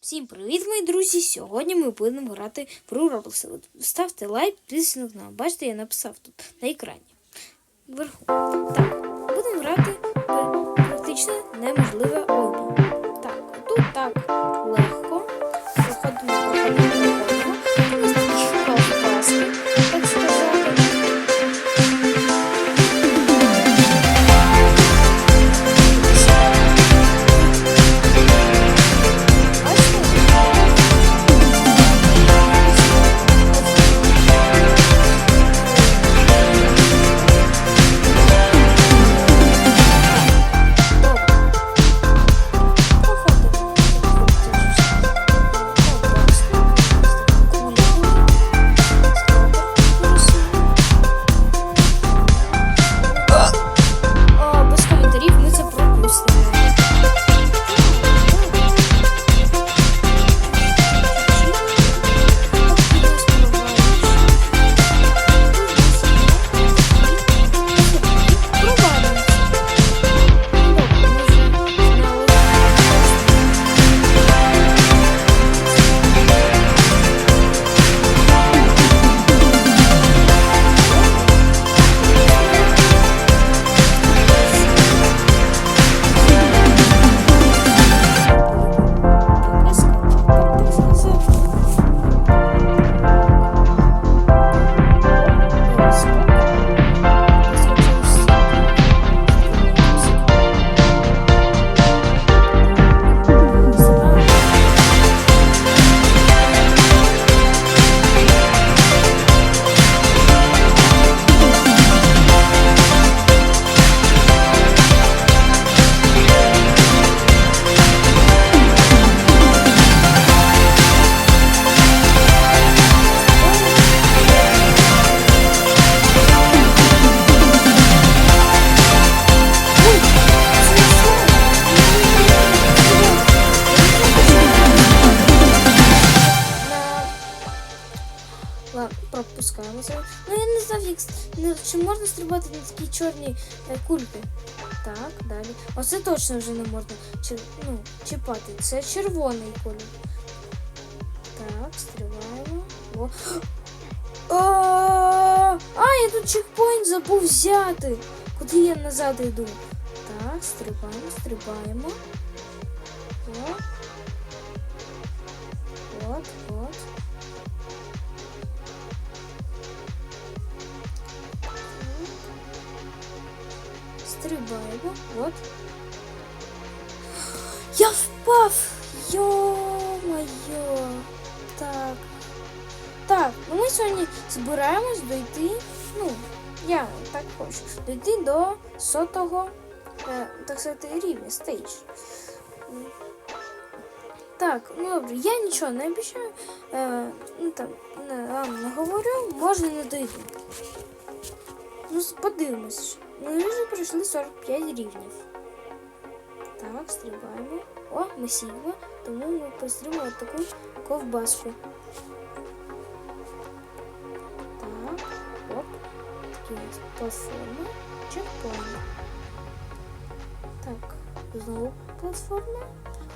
Всім привіт, мої друзі! Сьогодні ми будемо грати в Roblox. Ставте лайк, підписуйтесь на канал. Бачите, я написав тут на екрані. Вверху. Так, будемо грати практично неможливе обі. Пропускаємо. Ну я не знав, як не- чи можна стрибати на такі чорні е, кульки. Так, далі. Оце точно вже не можна чи, ну, чіпати. Це червоний колір. Так, стрибаємо. О. А, а, я тут чекпоінт забув взяти. Куди я назад йду? Так, стрибаємо, стрибаємо. О. От, от. Стрибаємо. От. Я впав! Йо-моє! Так. Так, ну ми сьогодні збираємось дойти. Ну, я так хочу. Дойти до сотого, е, так сказати, рівня, стейдж. Так, ну добре, я нічого не обіцяю. Е, ну там не, вам не говорю, може не дойду. Ну, подивимось. Ми вже пройшли 45 рівнів. Так, стрибаємо. О, ми сігма, тому ми пострімаємо таку ковбаску. Так, оп. Такі платформи. Чекпоінт. Так, знову платформа.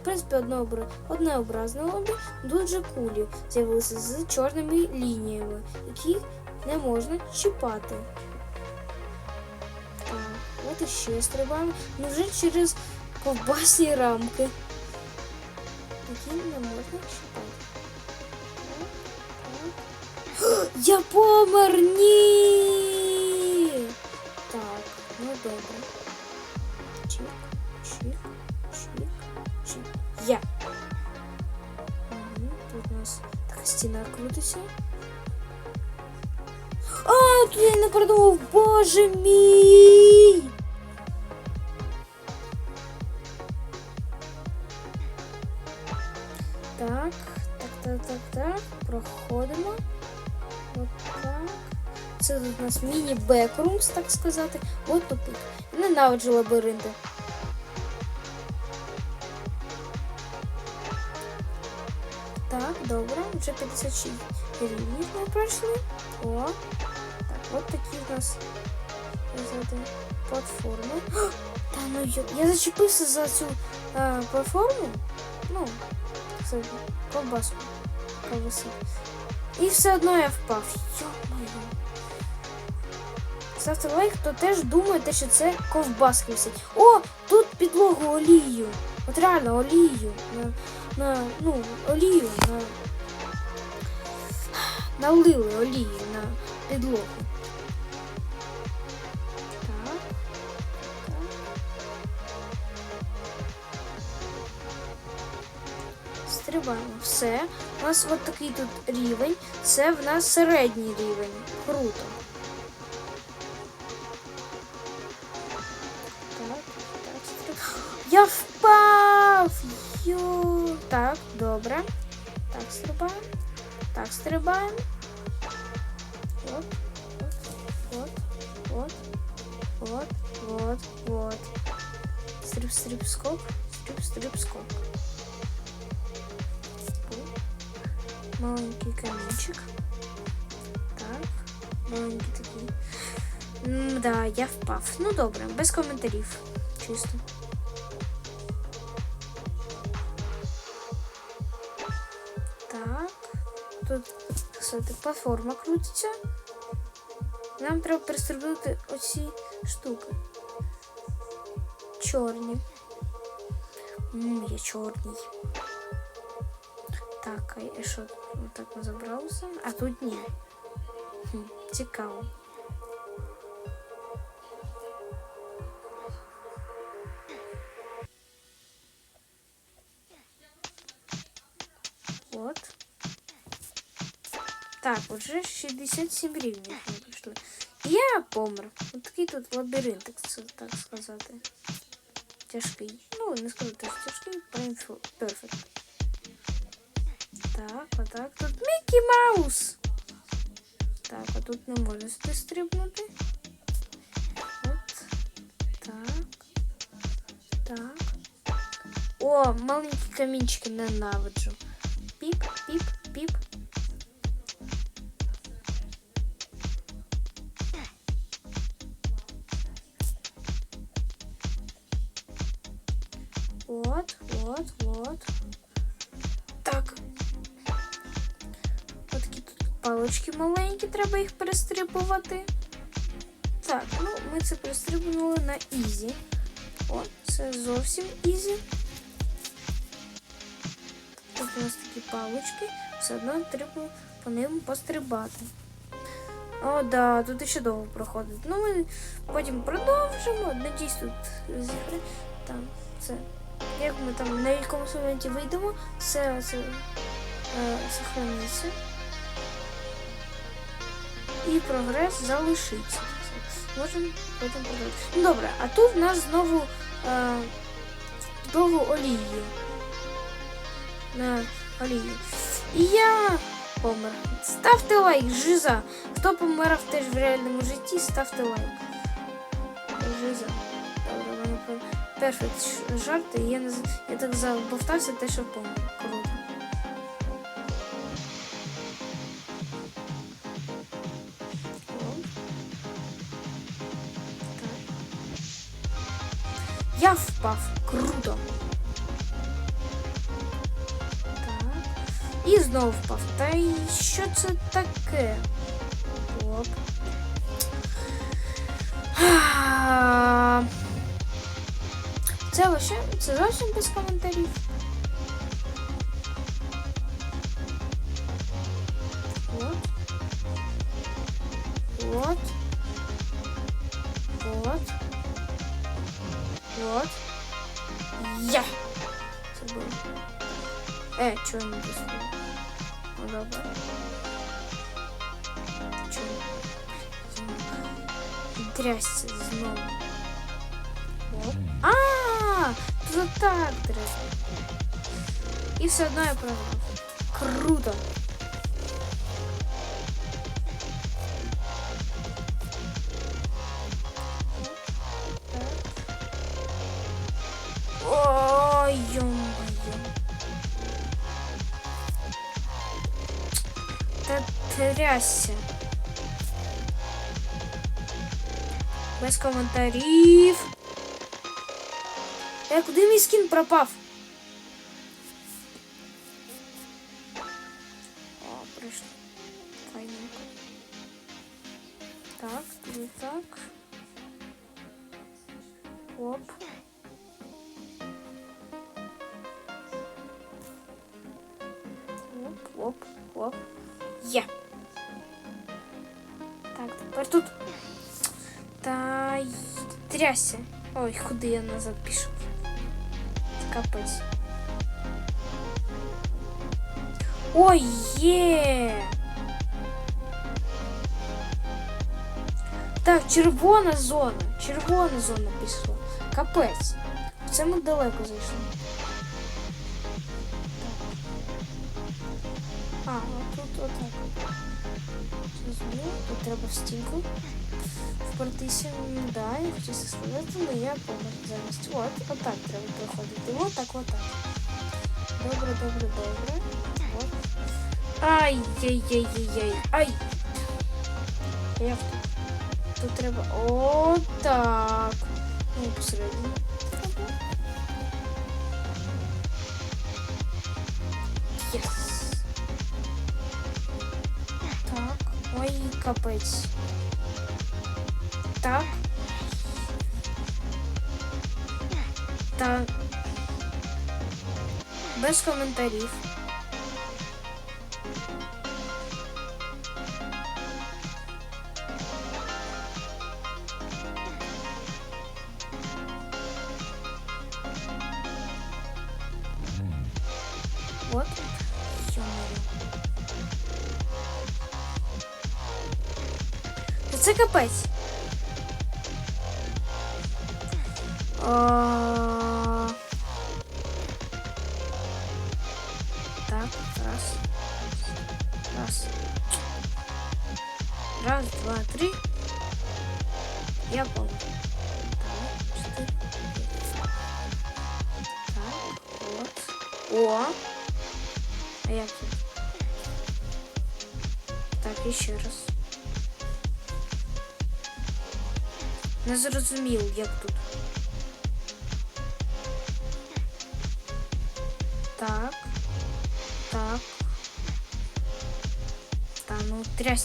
В принципі, однообра... однообразне обі. Тут же кулі з'явилися з чорними лініями, які не можна чіпати. Так, от іще стрибаємо. Ну вже через ковбасні рамки. Які не можна чіпати. Так, так. Я помер! Ні! Так, ну добре. Чик, чик, чик, чик. Я. Угу, тут у нас така стіна крутиться. А, тут я не продумав, боже мій! Це у нас міні-бекрумс, так сказати. От тупик. Ненавиджу лабіринти. Так, добре, вже 56 рівнів ми пройшли. О, так, от такі у нас платформи. О, Та ну я, я зачепився за цю е, платформу. Ну, Це ковбаску. Ковбаси. І все одно я впав. Йо-моє. Ставте лайк, хто теж думаєте, що це ковбаски висить. О, тут підлогу олію. От реально олію. На, на, ну, олію на. Налили олію на підлогу. Так. Стрибаємо. Все. У нас от такий тут рівень. Це в нас середній рівень. Круто. Я впав! Йо. Так, добре. Так, стрибаємо. Так, стрибаємо. От, от, от, от, от, от, от. Стриб, стриб, скок. Стриб, стриб, скок. Маленький камінчик. Так, маленький такий. М, Да, я впав. Ну добре, без коментарів. Чисто. Кстати, платформа крутиться. Нам треба перестрибнути оці штуки. Чорні. Мм, я чорний. Так, а що? Отак ми забралися? А тут ні. Хм, цікаво. Так, уже 67 рівнів ми пройшли. І Я помер. От такий тут лабіринт, так це- так сказати. Тяжкий. Ну, не сказати, що тяжкий, прям перфект. Так, отак. Тут Мікі Маус. Так, а тут не можна сюди стрибнути. От. Так. Так. О, маленькі камінчики ненавиджу. Піп, піп, піп. Вот, вот, вот. Так. Ось такі тут палички маленькі, треба їх перестрибувати. Так, ну ми це перестрибнули на ізі. О, це зовсім ізі. Тут у нас такі палички, все одно треба по ним пострибати. О, да, тут ще довго проходить. Ну, ми потім продовжимо. Надіюсь, тут зігри. Там це. Як ми там на якомусь моменті вийдемо, все це е, сохраниться. І прогрес залишиться. Можемо потім продовжити. Добре, а тут в нас знову е, довго олію. На олії. І я помер. Ставте лайк, жиза. Хто помирав теж в реальному житті, ставте лайк. Жиза. Ш- жарт, і я, не, я так забовтався те, що помер. Круто. Я впав. Круто. Так. І знову впав. Та й що це таке? Оп. А, Це лише це зовсім без коментарів. От. От. От. От. Я. Це було. Е, чого не дійсно? Ну, добре. Чого? Трясся знову. Тут так треба. І все одно я програв. Круто. Ой, ё-моё. Та трясся. Без коментарів. Е, куди мій скін пропав? пройшли. Файненько. Так, і так. Оп. Оп, оп, оп. Є. Так, тепер тут. Та й трясся. Ой, куди я назад пішов. Капець. Ой, є. Так, червона зона. Червона зона пішла. Капець. Це ми далеко зайшли. Так. А, от тут отак. Зрозуміло, тут треба в стінку впертися. М, Да, я хотів це сказати, але я помер замість. От, отак треба проходити. От так, от так. Добре, добре, добре. От. Ай-яй-яй-яй-яй. Ай! А Як тут? Тут треба. О, так. Ну, посередині. Єс. Так. Ой, капець. та та без коментарів. Вот, Це капець. А, Так, раз. Раз. Раз, два, три. Я помню. Так, вот. О. А як тут? Так, і ще раз. Не зрозумів, як тут. Ну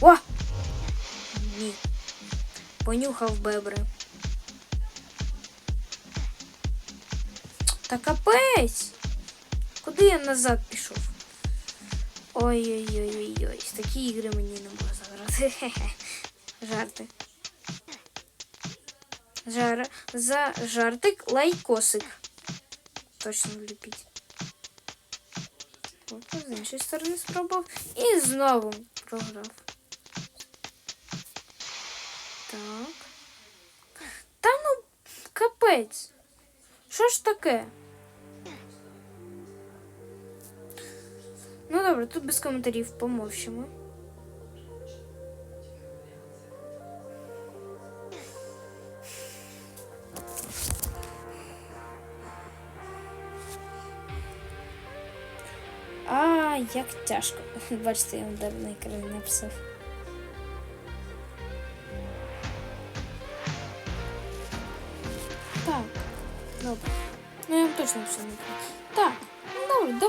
О! Ні. Понюхав бебри. Та капець! Куди я назад пішов? Ой-ой-ой-ой-ой. Такі ігри мені не можна грати. Жарти. Жар... За жартик лайкосик. Точно влюбіть. З іншої сторони спробував. І знову програв. Так. Та ну, капець. Що ж таке? Ну добре, тут без коментарів помовчимо. Як тяжко. Бачите, я удар на екрані написав.